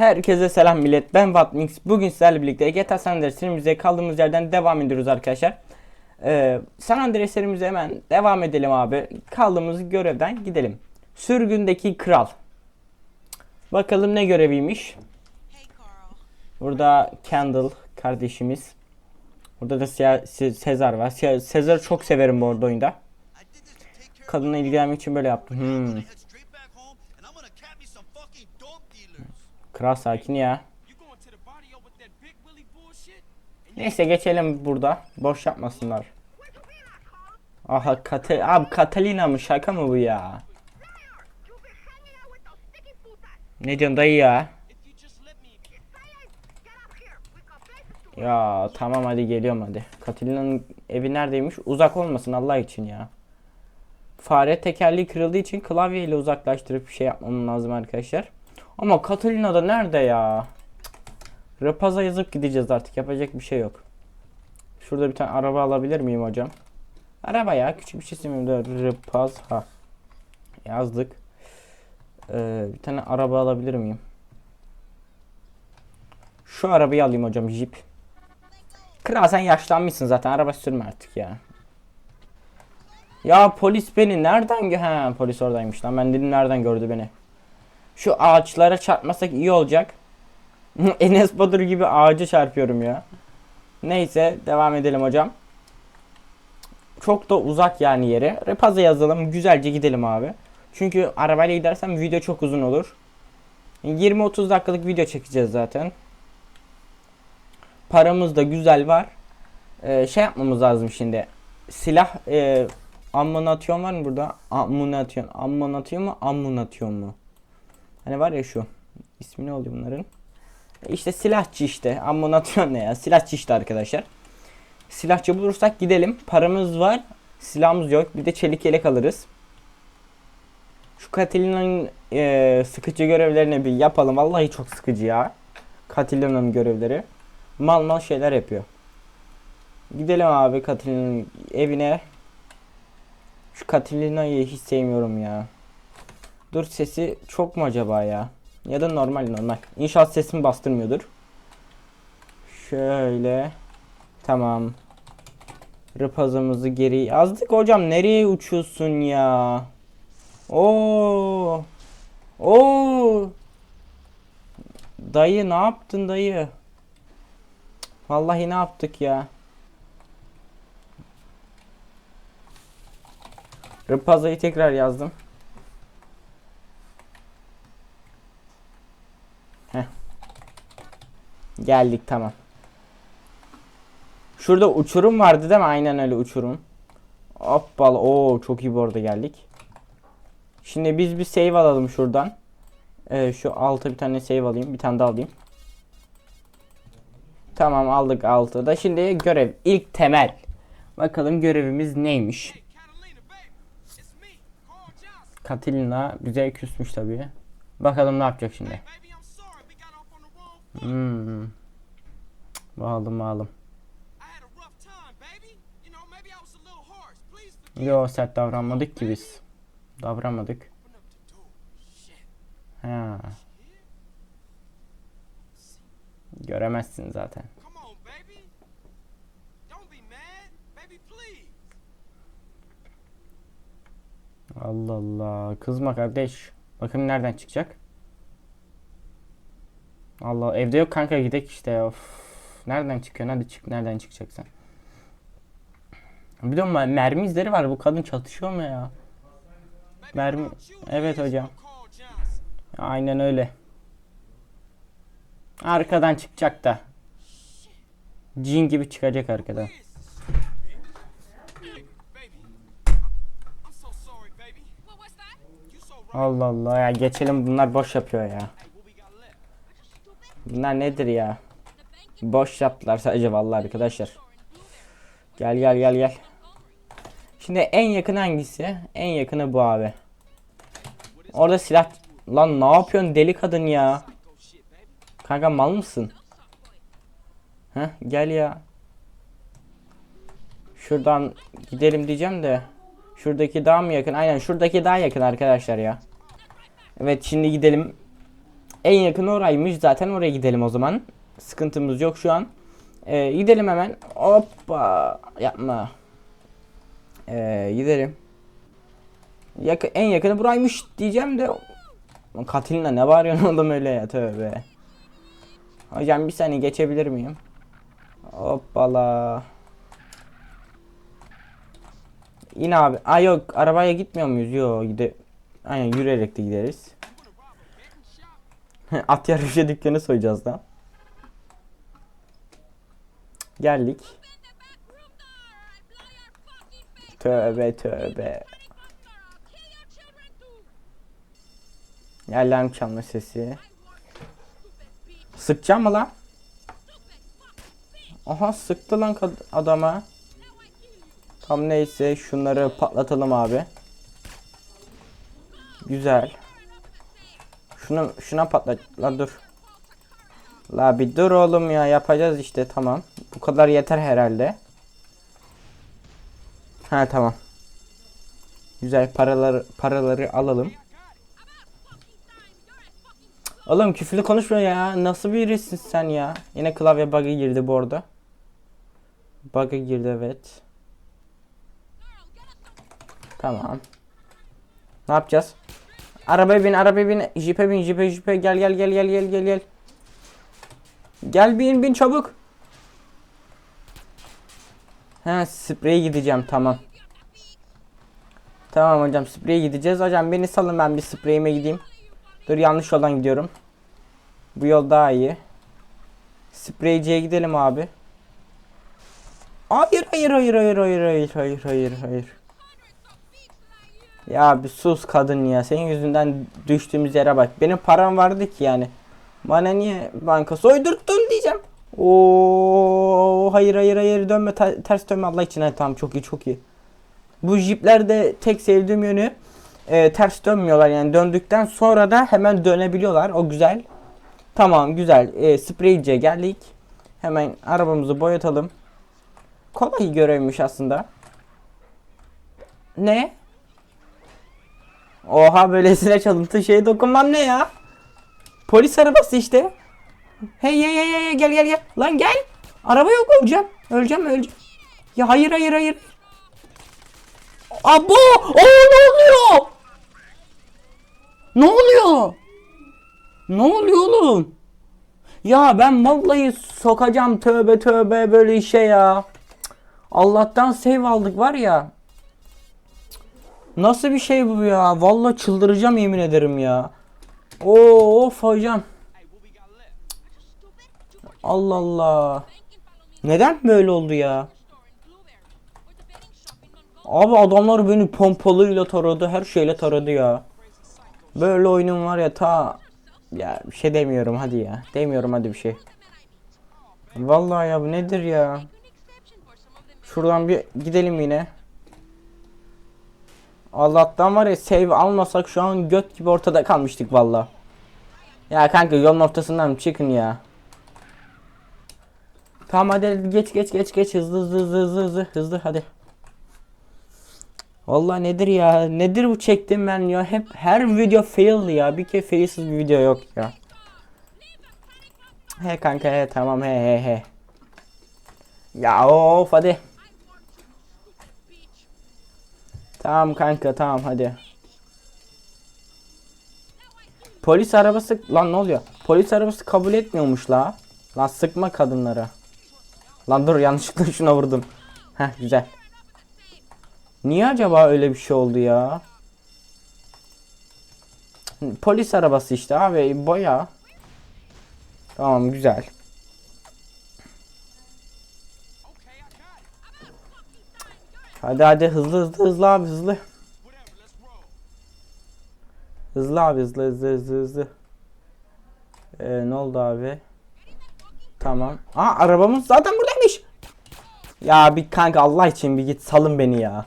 Herkese selam millet. Ben Vatmix. Bugün sizlerle birlikte GTA San Andreas serimize kaldığımız yerden devam ediyoruz arkadaşlar. Ee, San Andreas serimize hemen devam edelim abi. Kaldığımız görevden gidelim. Sürgündeki kral. Bakalım ne göreviymiş. Burada Kendall kardeşimiz. Burada da Se- Se- Sezar var. Se- Sezar'ı çok severim bu arada oyunda. Kadına ilgilenmek için böyle yaptım. Hmm. Kral sakin ya. Neyse geçelim burada. Boş yapmasınlar. Aha Kate abi Catalina mı şaka mı bu ya? Ne diyorsun dayı ya? Ya tamam hadi geliyorum hadi. Catalina'nın evi neredeymiş? Uzak olmasın Allah için ya. Fare tekerleği kırıldığı için klavyeyle uzaklaştırıp bir şey yapmam lazım arkadaşlar. Ama Catalina da nerede ya? Rapaz'a yazıp gideceğiz artık yapacak bir şey yok. Şurada bir tane araba alabilir miyim hocam? Araba ya küçük bir şey istemiyorum. Rapaz ha. Yazdık. Ee, bir tane araba alabilir miyim? Şu arabayı alayım hocam Jeep. Kral sen yaşlanmışsın zaten araba sürme artık ya. Ya polis beni nereden ha polis oradaymış lan ben dedim nereden gördü beni. Şu ağaçlara çarpmasak iyi olacak. Enes Batur gibi ağaca çarpıyorum ya. Neyse devam edelim hocam. Çok da uzak yani yere. Repaza yazalım güzelce gidelim abi. Çünkü arabayla gidersem video çok uzun olur. 20-30 dakikalık video çekeceğiz zaten. Paramız da güzel var. Ee, şey yapmamız lazım şimdi. Silah e, ammunasyon var mı burada? Ammunasyon. Ammunasyon mu? Ammunasyon mu? Hani var ya şu. İsmi ne oluyor bunların? İşte silahçı işte. Ammunasyon ne ya? Silahçı işte arkadaşlar. Silahçı bulursak gidelim. Paramız var. Silahımız yok. Bir de çelik yelek alırız. Şu Katilina'nın e, sıkıcı görevlerini bir yapalım. Vallahi çok sıkıcı ya. Katilina'nın görevleri. Mal mal şeyler yapıyor. Gidelim abi Katilina'nın evine. Şu Katilina'yı hiç sevmiyorum ya. Dur sesi çok mu acaba ya? Ya da normal normal. İnşallah sesimi bastırmıyordur. Şöyle. Tamam. Rıpazımızı geri yazdık hocam. Nereye uçuyorsun ya? Oo. Oo. Dayı ne yaptın dayı? Vallahi ne yaptık ya? Rıpazayı tekrar yazdım. Geldik tamam. Şurada uçurum vardı değil mi? Aynen öyle uçurum. Hoppala. Oo çok iyi bu arada geldik. Şimdi biz bir save alalım şuradan. Ee, şu alta bir tane save alayım. Bir tane daha alayım. Tamam aldık altı da. Şimdi görev. ilk temel. Bakalım görevimiz neymiş? Katilina bize küsmüş tabii. Bakalım ne yapacak şimdi. Hmm. Please forgive Yo sert davranmadık ki biz. Davranmadık. Ha. Göremezsin zaten. Allah Allah. Kızma kardeş. Bakın nereden çıkacak. Allah evde yok kanka gidek işte. Of. Nereden çıkıyorsun? Hadi çık. Nereden çıkacaksın? Bir de mer- mermi izleri var. Bu kadın çatışıyor mu ya? Mermi. Evet hocam. Aynen öyle. Arkadan çıkacak da. Cin gibi çıkacak arkadan. Allah Allah ya geçelim bunlar boş yapıyor ya. Bunlar nedir ya? Boş yaptılar sadece vallahi arkadaşlar. Gel gel gel gel. Şimdi en yakın hangisi? En yakını bu abi. Orada silah... Lan ne yapıyorsun deli kadın ya? Kanka mal mısın? Heh gel ya. Şuradan gidelim diyeceğim de. Şuradaki daha mı yakın? Aynen şuradaki daha yakın arkadaşlar ya. Evet şimdi gidelim. En yakın oraymış zaten oraya gidelim o zaman. Sıkıntımız yok şu an. Ee, gidelim hemen. Hoppa. Yapma. Ee, gidelim. Yak en yakını buraymış diyeceğim de. Katilina ne bağırıyorsun oğlum öyle ya tövbe. Hocam bir saniye geçebilir miyim? Hoppala. Yine abi. Aa yok arabaya gitmiyor muyuz? Yok gide. Aynen yürüyerek de gideriz. At yarışı dükkanı soyacağız da. Geldik. Tövbe tövbe. Alarm çalma sesi. Sıkacağım mı lan? Aha sıktı lan adama. Tam neyse şunları patlatalım abi. Güzel. Şunu şuna patlat. La dur. La bir dur oğlum ya yapacağız işte tamam. Bu kadar yeter herhalde. Ha tamam. Güzel paraları paraları alalım. Oğlum küfürlü konuşma ya. Nasıl birisin sen ya? Yine klavye bug'a girdi bu arada. Bug'a girdi evet. Tamam. Ne yapacağız? Arabaya bin, arabaya bin, jipe bin, jipe, jipe. Gel, gel, gel, gel, gel, gel, gel. Gel bin, bin çabuk. Ha, spreye gideceğim, tamam. Tamam hocam, spreye gideceğiz. Hocam beni salın ben bir spreyime gideyim. Dur yanlış yoldan gidiyorum. Bu yol daha iyi. Spreyciye gidelim abi. Hayır, hayır, hayır, hayır, hayır, hayır, hayır, hayır, hayır. Ya bir sus kadın ya. Senin yüzünden düştüğümüz yere bak. Benim param vardı ki yani. Bana niye banka soydurttun diyeceğim. Oo hayır hayır hayır dönme te- ters dönme Allah için. Ha, tamam çok iyi çok iyi. Bu jiplerde tek sevdiğim yönü e, ters dönmüyorlar yani döndükten sonra da hemen dönebiliyorlar. O güzel. Tamam güzel. E, spreyciye geldik. Hemen arabamızı boyatalım. Kolay görevmiş aslında. Ne? Oha böylesine çalıntı şeye dokunmam ne ya? Polis arabası işte. Hey hey hey hey gel gel gel. Lan gel. Araba yok öleceğim. Öleceğim öleceğim. Ya hayır hayır hayır. Abo! Oo ne oluyor? Ne oluyor? Ne oluyor oğlum? Ya ben vallahi sokacağım tövbe tövbe böyle işe ya. Allah'tan save aldık var ya. Nasıl bir şey bu ya? Vallahi çıldıracağım yemin ederim ya. Oo, of hocam. Allah Allah. Neden böyle oldu ya? Abi adamlar beni pompalıyla taradı, her şeyle taradı ya. Böyle oyunum var ya ta ya bir şey demiyorum hadi ya. Demiyorum hadi bir şey. Vallahi ya bu nedir ya? Şuradan bir gidelim yine. Allah'tan var ya save almasak şu an göt gibi ortada kalmıştık valla. Ya kanka yolun ortasından çıkın ya. Tamam hadi geç geç geç geç hızlı hızlı hızlı hızlı hızlı hızlı hadi. Vallahi nedir ya? Nedir bu çektim ben ya? Hep her video fail ya. Bir kere failsiz bir video yok ya. He kanka he tamam he he he. Ya of hadi. Tamam kanka tamam hadi. Polis arabası lan ne oluyor? Polis arabası kabul etmiyormuş la. Lan sıkma kadınlara. Lan dur yanlışlıkla şuna vurdum. Heh güzel. Niye acaba öyle bir şey oldu ya? Polis arabası işte abi boya. Tamam güzel. Hadi hadi hızlı hızlı hızlı abi hızlı. Hızlı abi hızlı hızlı hızlı hızlı. Ee, ne oldu abi? Tamam. Aa arabamız zaten buradaymış. Ya bir kanka Allah için bir git salın beni ya.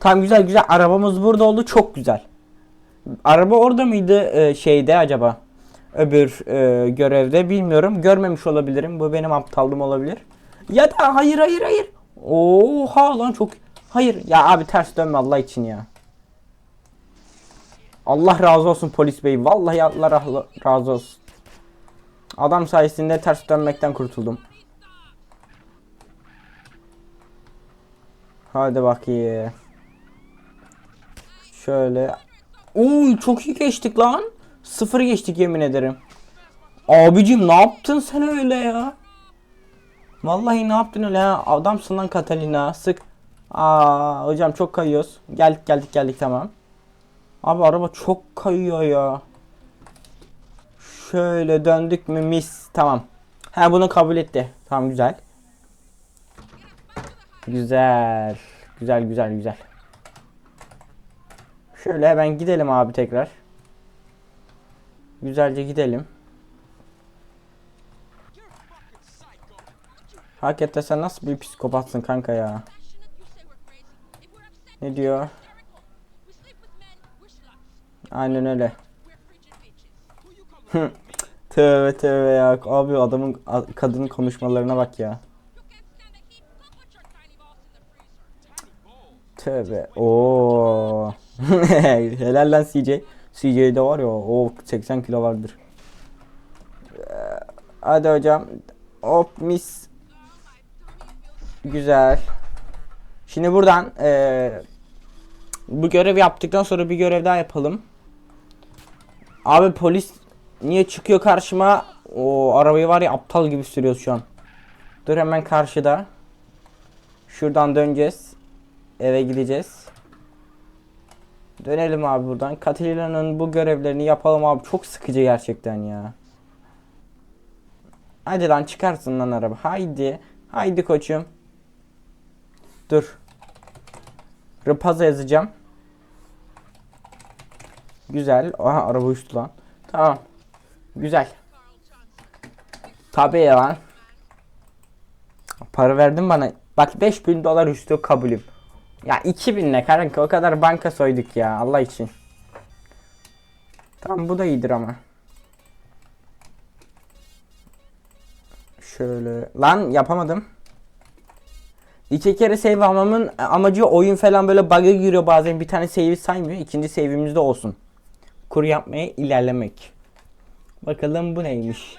Tam güzel güzel arabamız burada oldu çok güzel. Araba orada mıydı e, şeyde acaba? Öbür e, görevde bilmiyorum. Görmemiş olabilirim. Bu benim aptallığım olabilir. Ya da hayır hayır hayır. Oha lan çok. Hayır ya abi ters dönme Allah için ya. Allah razı olsun polis bey. Vallahi Allah razı olsun. Adam sayesinde ters dönmekten kurtuldum. Hadi bakayım. Şöyle. Uy çok iyi geçtik lan. Sıfır geçtik yemin ederim. Abicim ne yaptın sen öyle ya? Vallahi ne yaptın öyle ya? Adamsın lan Catalina. Sık. Aa hocam çok kayıyoruz. Geldik geldik geldik tamam. Abi araba çok kayıyor ya. Şöyle döndük mü mis. Tamam. Ha bunu kabul etti. Tamam güzel. Güzel. Güzel güzel güzel. Şöyle hemen gidelim abi tekrar. Güzelce gidelim. Hakikaten sen nasıl bir psikopatsın kanka ya. Ne diyor? Aynen öyle. Tövbe tövbe ya. Abi adamın kadının konuşmalarına bak ya. Tövbe. Oo. Helal lan CJ. CJ'de var ya o 80 kilo vardır. Ee, Hadi hocam. Hop mis. Güzel. Şimdi buradan eee, bu görevi yaptıktan sonra bir görev daha yapalım. Abi polis niye çıkıyor karşıma? O arabayı var ya aptal gibi sürüyoruz şu an. Dur hemen karşıda. Şuradan döneceğiz. Eve gideceğiz. Dönelim abi buradan. Katalina'nın bu görevlerini yapalım abi. Çok sıkıcı gerçekten ya. Hadi lan çıkarsın lan araba. Haydi. Haydi koçum. Dur. Rapaza yazacağım. Güzel. Aha araba uçtu lan. Tamam. Güzel. Tabii lan. Para verdin bana. Bak 5000 dolar üstü kabulüm. Ya 2000 ne kanka o kadar banka soyduk ya Allah için. Tamam bu da iyidir ama. Şöyle. Lan yapamadım. İki kere save almamın e, amacı oyun falan böyle bug'a giriyor bazen. Bir tane save'i saymıyor. İkinci save'imizde olsun. Kur yapmaya ilerlemek. Bakalım bu neymiş.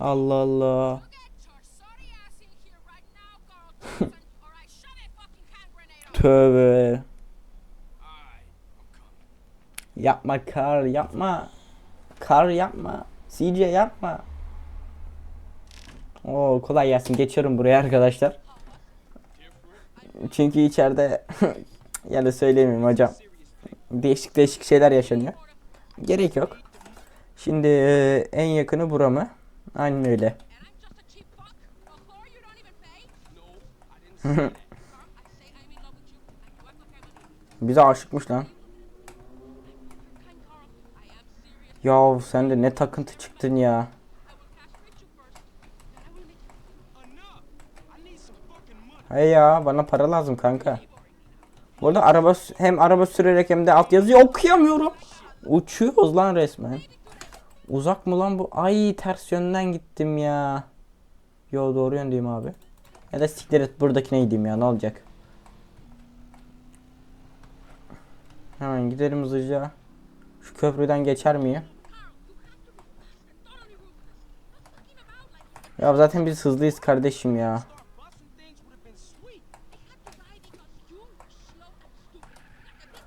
Allah Allah. Tövbe. Yapma kar yapma. Kar yapma. CJ yapma. Oo kolay gelsin. Geçiyorum buraya arkadaşlar. Çünkü içeride ya da söyleyeyim hocam. Değişik değişik şeyler yaşanıyor. Gerek yok. Şimdi e, en yakını bura mı? Aynen öyle. Bize aşıkmış lan. Ya sen de ne takıntı çıktın ya. Hey ya bana para lazım kanka. Bu arada araba hem araba sürerek hem de alt yazıyı okuyamıyorum. Uçuyoruz lan resmen. Uzak mı lan bu? Ay ters yönden gittim ya. Yo doğru yöndeyim abi. Ya da siktir et buradakine gideyim ya ne olacak. Hemen gidelim hızlıca. Şu köprüden geçer miyim? Ya zaten biz hızlıyız kardeşim ya.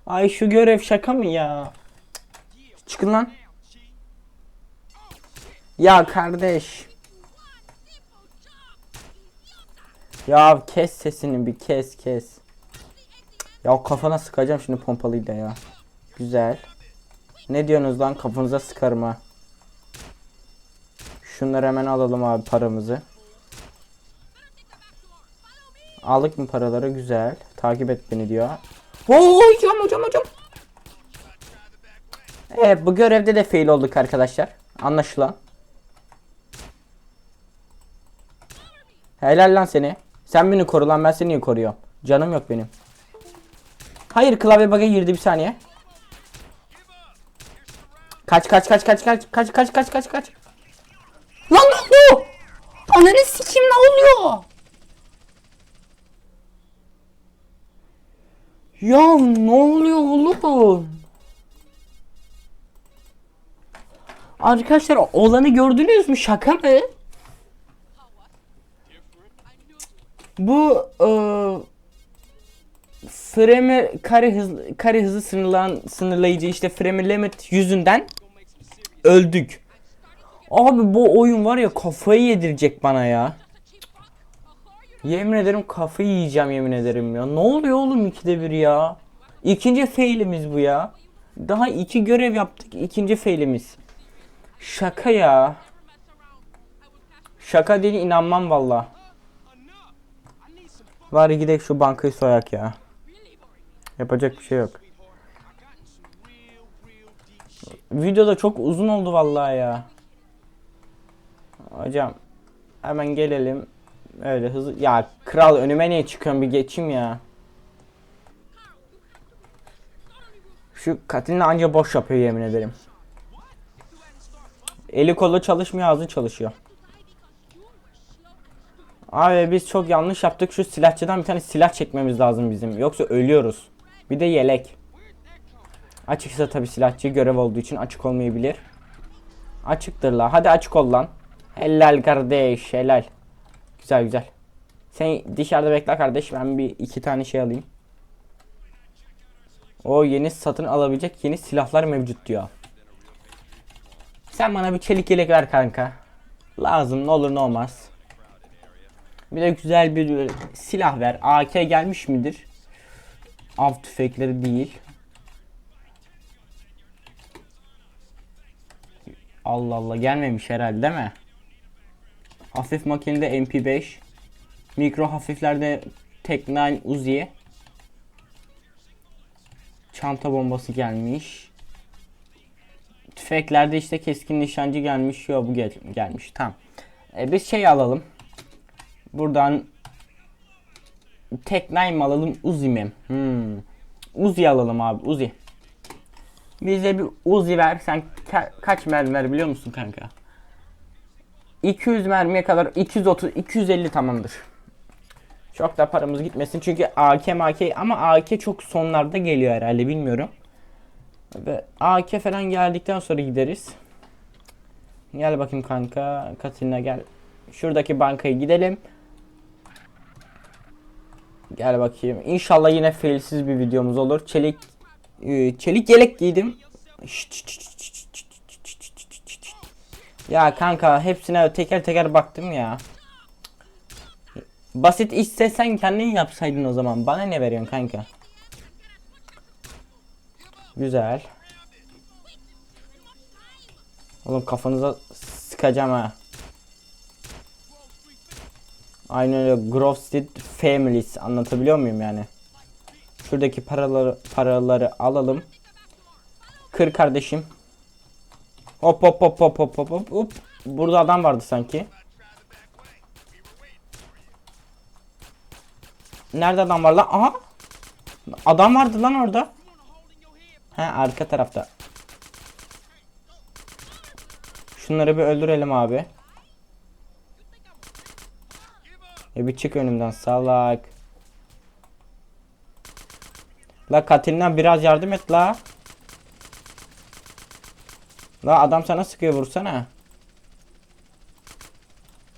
Ay şu görev şaka mı ya? Çıkın lan. Ya kardeş. Ya kes sesini bir kes kes. Ya kafana sıkacağım şimdi pompalıyla ya. Güzel. Ne diyorsunuz lan kafanıza sıkarım ha. Şunları hemen alalım abi paramızı. Aldık mı paraları? Güzel. Takip et beni diyor. Oo, hocam hocam hocam. Evet bu görevde de fail olduk arkadaşlar. Anlaşılan. Helal lan seni. Sen beni koru lan ben seni koruyorum? Canım yok benim. Hayır klavye bug'a girdi bir saniye. Kaç kaç kaç kaç kaç kaç kaç kaç kaç kaç. Lan ne oldu? Ananı sikim ne oluyor? Ya ne oluyor oğlum? Arkadaşlar olanı gördünüz mü? Şaka mı? Bu e, ıı, frame kare hız kare hızı sınırlan sınırlayıcı işte frame limit yüzünden öldük. Abi bu oyun var ya kafayı yedirecek bana ya. Yemin ederim kafayı yiyeceğim yemin ederim ya. Ne oluyor oğlum ikide bir ya? İkinci failimiz bu ya. Daha iki görev yaptık ikinci failimiz. Şaka ya. Şaka değil inanmam valla. Var gidelim şu bankayı soyak ya. Yapacak bir şey yok. Video da çok uzun oldu vallahi ya. Hocam hemen gelelim. Öyle hızlı. Ya kral önüme niye çıkıyorsun bir geçeyim ya. Şu Katilina anca boş yapıyor yemin ederim. Eli kolu çalışmıyor ağzı çalışıyor. Abi biz çok yanlış yaptık. Şu silahçıdan bir tane silah çekmemiz lazım bizim. Yoksa ölüyoruz. Bir de yelek. Açıksa tabi silahçı görev olduğu için açık olmayabilir. Açıktır la. Hadi açık ol lan. Helal kardeş helal. Güzel güzel. Sen dışarıda bekle kardeş. Ben bir iki tane şey alayım. O yeni satın alabilecek yeni silahlar mevcut diyor. Sen bana bir çelik yelek ver kanka. Lazım ne olur ne olmaz. Bir de güzel bir silah ver. AK gelmiş midir? Av tüfekleri değil. Allah Allah gelmemiş herhalde değil mi? Hafif makinede MP5. Mikro hafiflerde Tek9 Uzi. Çanta bombası gelmiş. Tüfeklerde işte keskin nişancı gelmiş. Yok bu gel gelmiş. Tamam. E, biz şey alalım. Buradan Tek9 mı alalım Uzi mi? Hmm. Uzi alalım abi Uzi. Bize bir Uzi ver. Ka- kaç mermi ver biliyor musun kanka? 200 mermiye kadar 230 250 tamamdır. Çok da paramız gitmesin çünkü AK AK ama AK çok sonlarda geliyor herhalde bilmiyorum. Ve AK falan geldikten sonra gideriz. Gel bakayım kanka. Katina gel. Şuradaki bankaya gidelim. Gel bakayım. İnşallah yine failsiz bir videomuz olur. Çelik e, çelik yelek giydim. Şşt, şşt, şşt, şşt, şşt, şşt, şşt. Ya kanka hepsine teker teker baktım ya. Basit işse sen kendin yapsaydın o zaman. Bana ne veriyorsun kanka? Güzel. Oğlum kafanıza sıkacağım ha. Aynen öyle Grove Families anlatabiliyor muyum yani? Şuradaki paraları paraları alalım. Kır kardeşim. Hop hop hop hop hop hop hop. Burada adam vardı sanki. Nerede adam var lan? Aha. Adam vardı lan orada. He arka tarafta. Şunları bir öldürelim abi. Ya bir çık önümden salak. La Katilina biraz yardım et la. La adam sana sıkıyor vursana.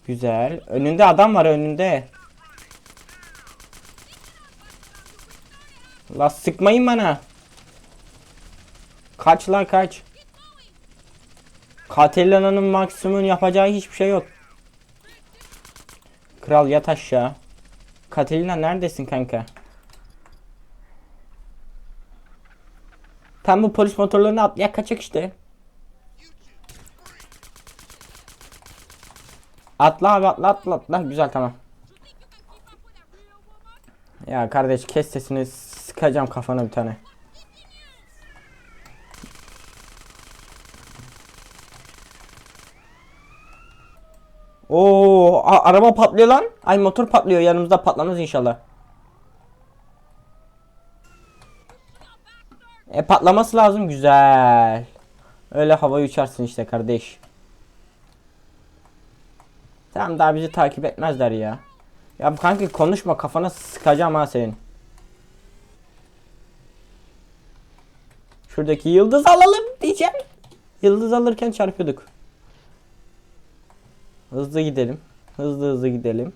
Güzel. Önünde adam var önünde. La sıkmayın bana. Kaç lan kaç. Katilina'nın maksimum yapacağı hiçbir şey yok. Kral yat aşağı. Katilina neredesin kanka? Tam bu polis motorlarını atlayak kaçak işte. Atla abi atla atla atla. Güzel tamam. Ya kardeş kes sesini sıkacağım kafana bir tane. Oo, araba patlıyor lan. Ay motor patlıyor. Yanımızda patlamaz inşallah. E patlaması lazım. Güzel. Öyle havaya uçarsın işte kardeş. Tamam daha bizi takip etmezler ya. Ya kanka konuşma kafana sıkacağım ha senin. Şuradaki yıldız alalım diyeceğim. Yıldız alırken çarpıyorduk. Hızlı gidelim. Hızlı hızlı gidelim.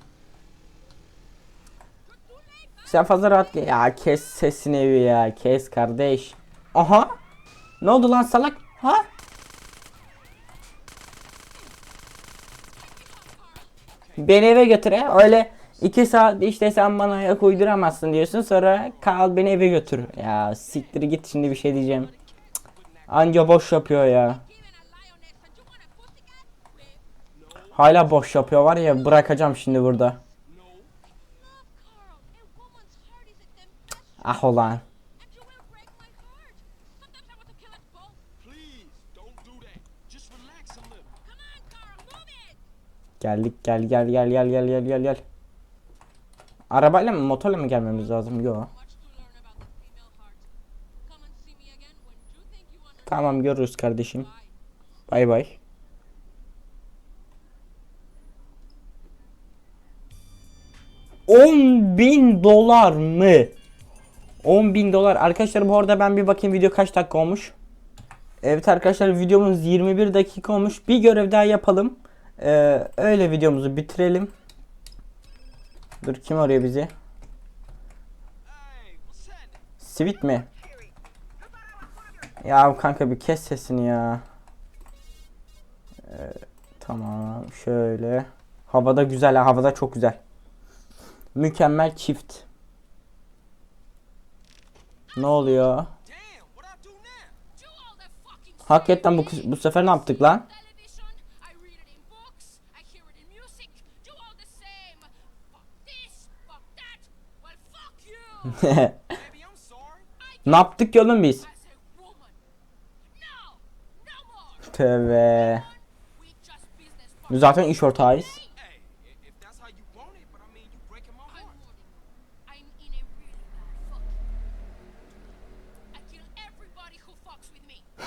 Sen fazla rahat gel. Ya kes sesini ya. Kes kardeş. Aha. Ne oldu lan salak? Ha? Beni eve götür he. Öyle iki saat işte sen bana ayak uyduramazsın diyorsun. Sonra kal beni eve götür. Ya siktir git şimdi bir şey diyeceğim. Anca boş yapıyor ya. Hala boş yapıyor var ya bırakacağım şimdi burada. Ah olan. Geldik gel gel gel gel gel gel gel gel. Arabayla mı motorla mı gelmemiz lazım? Yok. Tamam görürüz kardeşim. Bay bay. On bin dolar mı? 10 bin dolar. Arkadaşlar bu arada ben bir bakayım video kaç dakika olmuş. Evet arkadaşlar videomuz 21 dakika olmuş. Bir görev daha yapalım. Ee, öyle videomuzu bitirelim. Dur kim arıyor bizi? Sweet mi? Ya kanka bir kes sesini ya. Ee, tamam şöyle. Havada güzel ha havada çok güzel. Mükemmel çift. Ne oluyor? Hakikaten bu, bu sefer ne yaptık lan? ne yaptık ki oğlum biz? Tövbe. Zaten iş ortağıyız.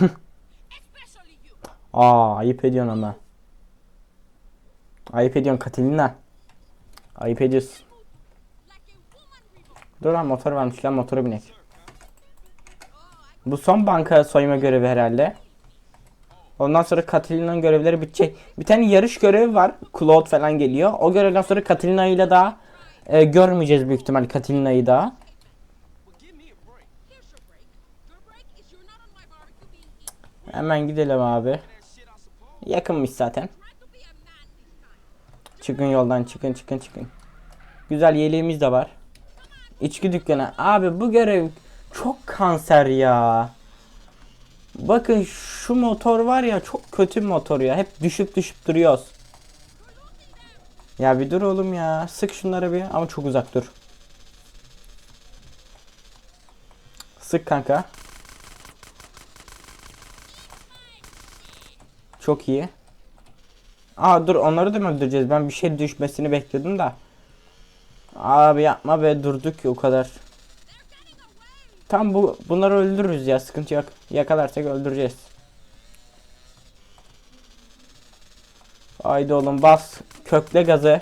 Aa ayıp ediyorsun ama. Ayıp ediyorsun Katilina. Ayıp ediyorsun. Dur lan motor varmış lan motora binek. Bu son banka soyma görevi herhalde. Ondan sonra Katalina'nın görevleri bitecek. Bir tane yarış görevi var. Cloud falan geliyor. O görevden sonra Katalina'yı ile daha e, görmeyeceğiz büyük ihtimal Katalina'yı daha. Hemen gidelim abi. Yakınmış zaten. Çıkın yoldan çıkın çıkın çıkın. Güzel yeleğimiz de var. İçki dükkanı. Abi bu görev çok kanser ya. Bakın şu motor var ya çok kötü motor ya. Hep düşüp düşüp duruyoruz. Ya bir dur oğlum ya. Sık şunları bir ama çok uzak dur. Sık kanka. Çok iyi. Aa dur onları da mı öldüreceğiz? Ben bir şey düşmesini bekliyordum da. Abi yapma be durduk ki o kadar. Tam bu bunları öldürürüz ya sıkıntı yok. Yakalarsak öldüreceğiz. Haydi oğlum bas. Kökle gazı.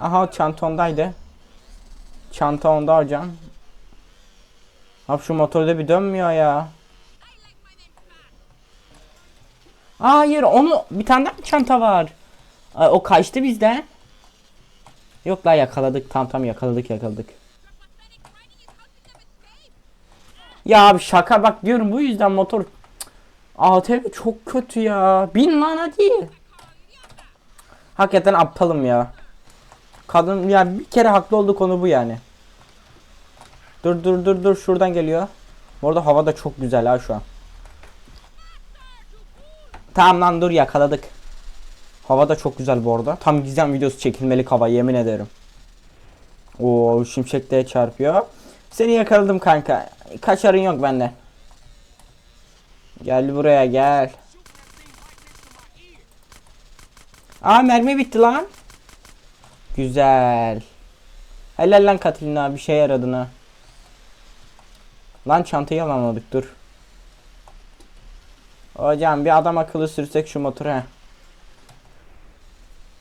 Aha çanta ondaydı. Çanta onda hocam. Abi şu motorda bir dönmüyor ya. Hayır onu bir tane daha mı çanta var. Ay, o kaçtı bizden. Yok la yakaladık tam tam yakaladık yakaladık. Ya abi şaka bak diyorum bu yüzden motor. ATV çok kötü ya. Bin lan hadi. Hakikaten aptalım ya. Kadın ya bir kere haklı olduğu konu bu yani. Dur dur dur dur şuradan geliyor. Bu arada hava da çok güzel ha şu an. Tamam lan dur yakaladık. Hava da çok güzel bu arada. Tam gizem videosu çekilmelik hava yemin ederim. Oo şimşek de çarpıyor. Seni yakaladım kanka. Kaçarın yok benden. Gel buraya gel. Aa mermi bitti lan. Güzel. Helal lan Katilina bir şey yaradın ha. Lan çantayı alamadık dur. Hocam bir adam akıllı sürsek şu motoru he.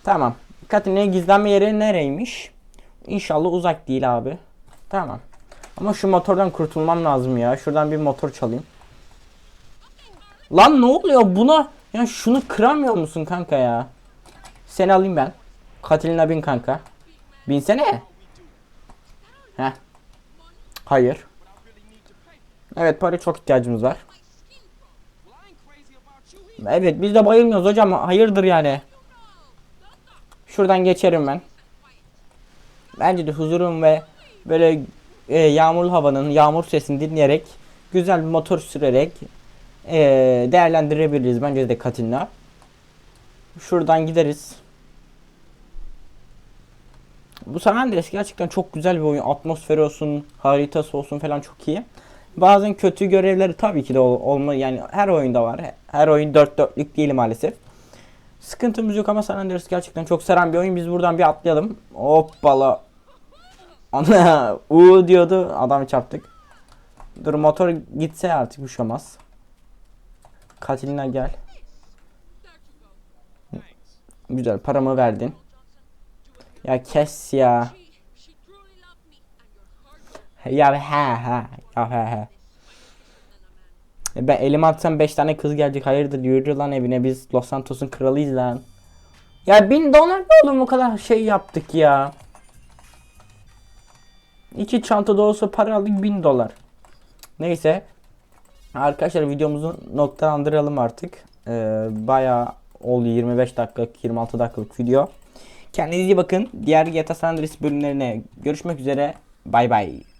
Tamam. Katilina'ya gizlenme yeri nereymiş? İnşallah uzak değil abi. Tamam. Ama şu motordan kurtulmam lazım ya. Şuradan bir motor çalayım. Lan ne oluyor buna? Ya şunu kıramıyor musun kanka ya? Seni alayım ben. Katilina bin kanka. Binsene. Heh. Hayır. Evet para çok ihtiyacımız var. Evet biz de bayılmıyoruz hocam. Hayırdır yani. Şuradan geçerim ben. Bence de huzurum ve böyle e, yağmurlu havanın yağmur sesini dinleyerek güzel bir motor sürerek e, değerlendirebiliriz bence de Katilina. Şuradan gideriz. Bu San Andreas gerçekten çok güzel bir oyun. Atmosferi olsun, haritası olsun falan çok iyi. Bazen kötü görevleri tabii ki de ol- olma yani her oyunda var. Her oyun dört dörtlük değil maalesef. Sıkıntımız yok ama San Andreas gerçekten çok saran bir oyun. Biz buradan bir atlayalım. Hoppala. Ana u diyordu. Adamı çarptık. Dur motor gitse artık olmaz. Katilina gel. Güzel paramı verdin. Ya kes ya. Ya he he. Ya he he. E Ben elime atsam 5 tane kız gelecek. Hayırdır yürü lan evine biz Los Santos'un kralıyız lan. Ya 1000 dolar ne oğlum o kadar şey yaptık ya. İki çanta dolusu para aldık 1000 dolar. Neyse. Arkadaşlar videomuzu noktalandıralım artık. Ee, bayağı oldu 25 dakikalık 26 dakikalık video. Kendinize iyi bakın. Diğer GTA San Andreas bölümlerine görüşmek üzere. Bay bay.